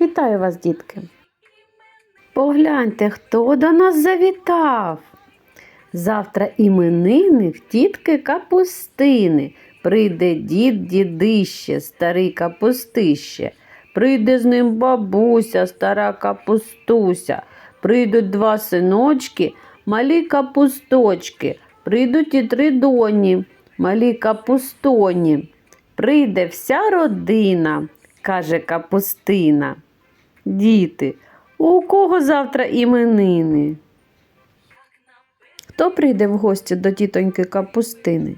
Вітаю вас, дітки! Погляньте, хто до нас завітав. Завтра іменини в тітки капустини. Прийде дід дідище, старий капустище. Прийде з ним бабуся, стара капустуся. Прийдуть два синочки, малі капусточки. Прийдуть і три доні, малі капустоні. Прийде вся родина, каже капустина. Діти, у кого завтра іменини? Хто прийде в гості до тітоньки Капустини?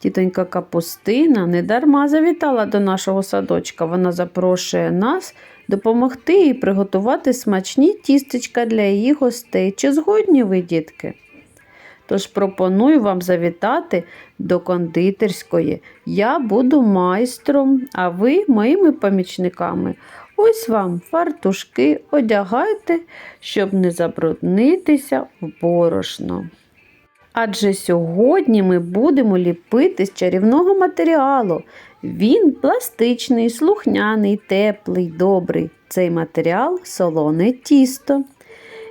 Тітонька Капустина недарма завітала до нашого садочка. Вона запрошує нас допомогти їй приготувати смачні тістечка для її гостей. Чи згодні ви, дітки? Тож пропоную вам завітати до кондитерської. Я буду майстром, а ви моїми помічниками. Ось вам фартушки одягайте, щоб не забруднитися в борошно. Адже сьогодні ми будемо ліпити з чарівного матеріалу. Він пластичний, слухняний, теплий, добрий. Цей матеріал солоне тісто.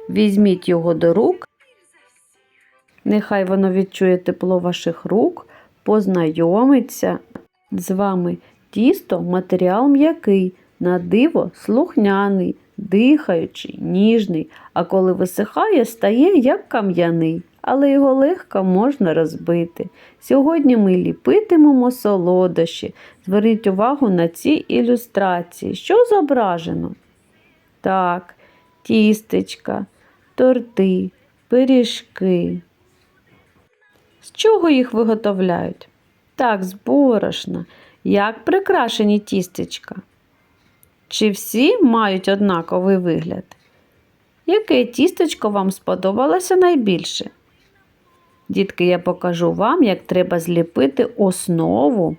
Візьміть його до рук. Нехай воно відчує тепло ваших рук, познайомиться з вами. Тісто матеріал м'який, на диво слухняний, дихаючий, ніжний, а коли висихає, стає як кам'яний, але його легко можна розбити. Сьогодні ми ліпитимемо солодощі. Зверніть увагу на ці ілюстрації. Що зображено? Так, тістечка, торти, пиріжки. З чого їх виготовляють? Так, з борошна. Як прикрашені тістечка? Чи всі мають однаковий вигляд? Яке тістечко вам сподобалося найбільше? Дітки, я покажу вам, як треба зліпити основу,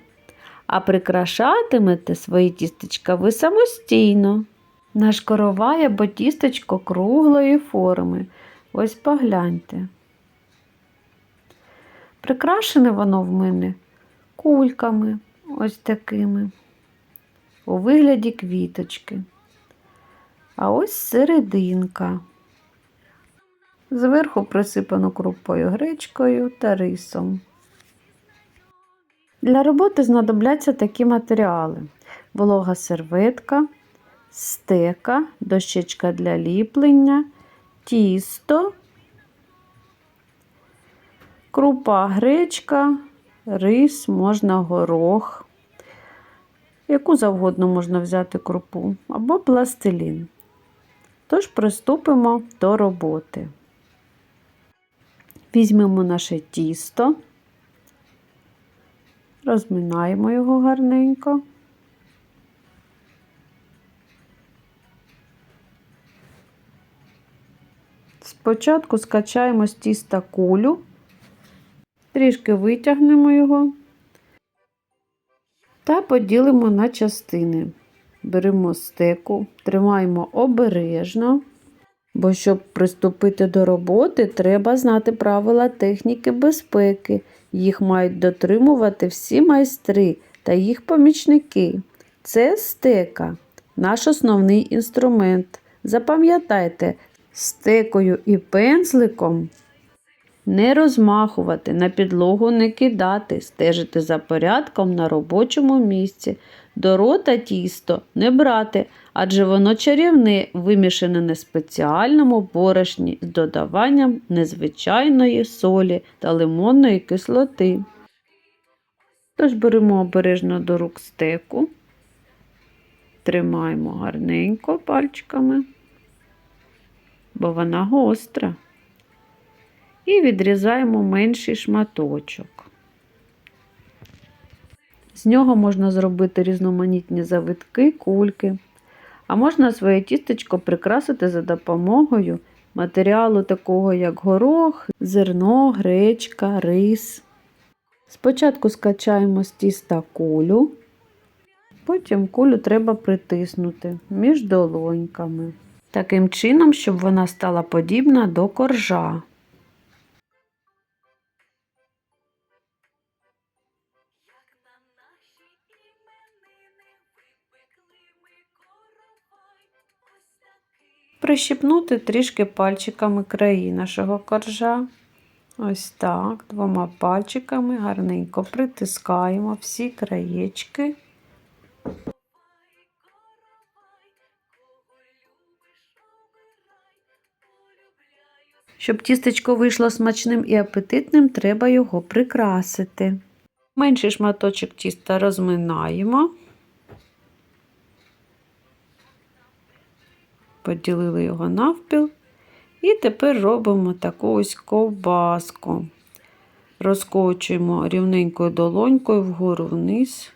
а прикрашатимете свої тістечка ви самостійно. Нашкороває бо тістечко круглої форми. Ось погляньте. Прикрашене воно в мене кульками ось такими, у вигляді квіточки. А ось серединка. Зверху присипано крупою гречкою та рисом. Для роботи знадобляться такі матеріали: волога серветка, стека, дощечка для ліплення, тісто, крупа гречка, рис, можна горох, яку завгодно можна взяти крупу, або пластилін. Тож приступимо до роботи. Візьмемо наше тісто, розминаємо його гарненько. Спочатку скачаємо з тіста кулю, трішки витягнемо його та поділимо на частини. Беремо стеку, тримаємо обережно, бо щоб приступити до роботи, треба знати правила техніки безпеки. Їх мають дотримувати всі майстри та їх помічники. Це стека, наш основний інструмент. Запам'ятайте, стекою і пензликом не розмахувати, на підлогу не кидати, стежити за порядком на робочому місці. До рота тісто не брати, адже воно чарівне, вимішане на спеціальному борошні з додаванням незвичайної солі та лимонної кислоти. Тож беремо обережно до рук стеку, тримаємо гарненько пальчиками, бо вона гостра і відрізаємо менший шматочок. З нього можна зробити різноманітні завитки, кульки, а можна своє тістечко прикрасити за допомогою матеріалу такого, як горох, зерно, гречка, рис. Спочатку скачаємо з тіста кулю, потім кулю треба притиснути між долоньками, таким чином, щоб вона стала подібна до коржа. Прищипнути трішки пальчиками краї нашого коржа. Ось так, двома пальчиками гарненько притискаємо всі краєчки. Щоб тістечко вийшло смачним і апетитним, треба його прикрасити. Менший шматочок тіста розминаємо. Поділили його навпіл. І тепер робимо таку ось ковбаску. Розкочуємо рівненькою долонькою вгору вниз.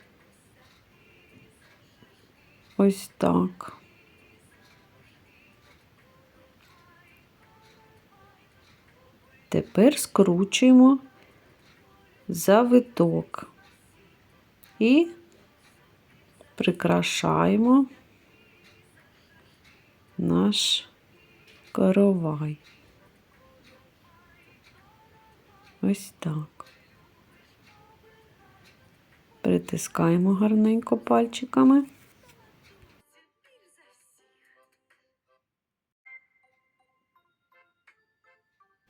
Ось так. Тепер скручуємо завиток і прикрашаємо наш коровай. Ось так. Притискаємо гарненько пальчиками.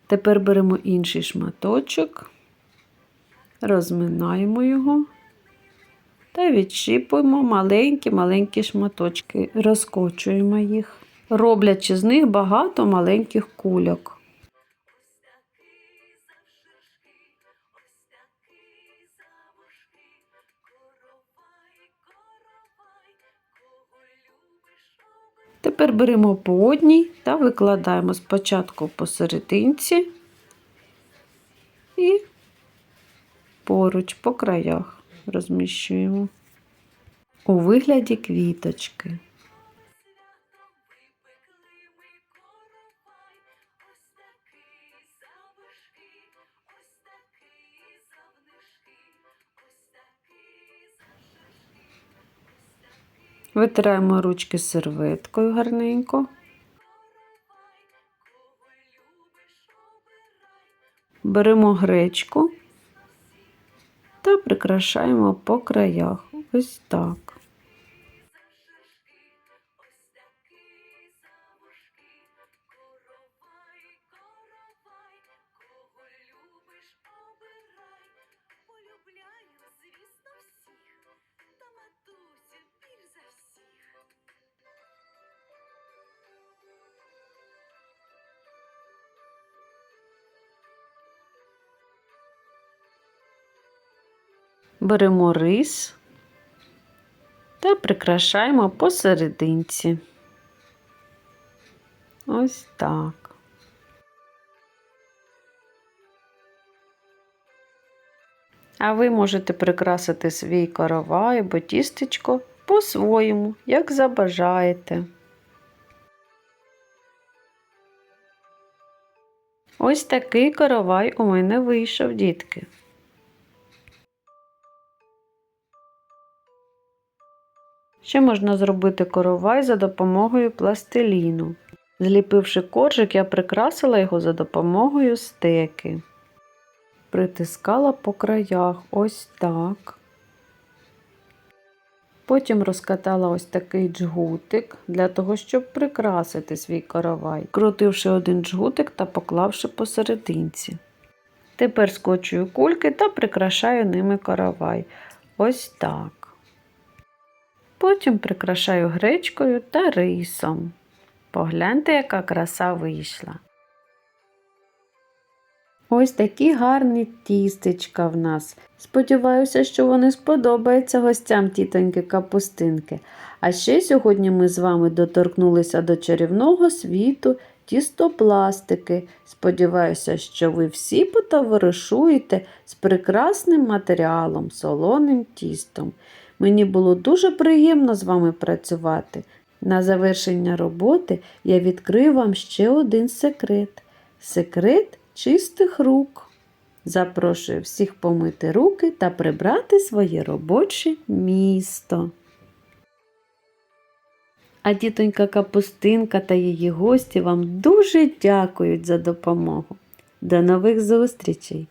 Тепер беремо інший шматочок, розминаємо його та відщіпуємо маленькі-маленькі шматочки, розкочуємо їх, роблячи з них багато маленьких кульок. Тепер беремо по одній та викладаємо спочатку посерединці і поруч по краях розміщуємо у вигляді квіточки. Витираємо ручки серветкою гарненько. Беремо гречку та прикрашаємо по краях. Ось так. Беремо рис та прикрашаємо посерединці. Ось так. А ви можете прикрасити свій коровай або тістечко по-своєму, як забажаєте. Ось такий коровай у мене вийшов, дітки. Ще можна зробити коровай за допомогою пластиліну. Зліпивши коржик, я прикрасила його за допомогою стеки. Притискала по краях ось так. Потім розкатала ось такий джгутик для того, щоб прикрасити свій коровай, крутивши один джгутик та поклавши посерединці. Тепер скочую кульки та прикрашаю ними коровай. Ось так. Потім прикрашаю гречкою та рисом. Погляньте, яка краса вийшла. Ось такі гарні тістечка в нас. Сподіваюся, що вони сподобаються гостям тітоньки капустинки. А ще сьогодні ми з вами доторкнулися до чарівного світу тістопластики. Сподіваюся, що ви всі потоваришуєте з прекрасним матеріалом, солоним тістом. Мені було дуже приємно з вами працювати. На завершення роботи я відкрию вам ще один секрет. Секрет чистих рук. Запрошую всіх помити руки та прибрати своє робоче місто. А дітонька Капустинка та її гості вам дуже дякують за допомогу. До нових зустрічей!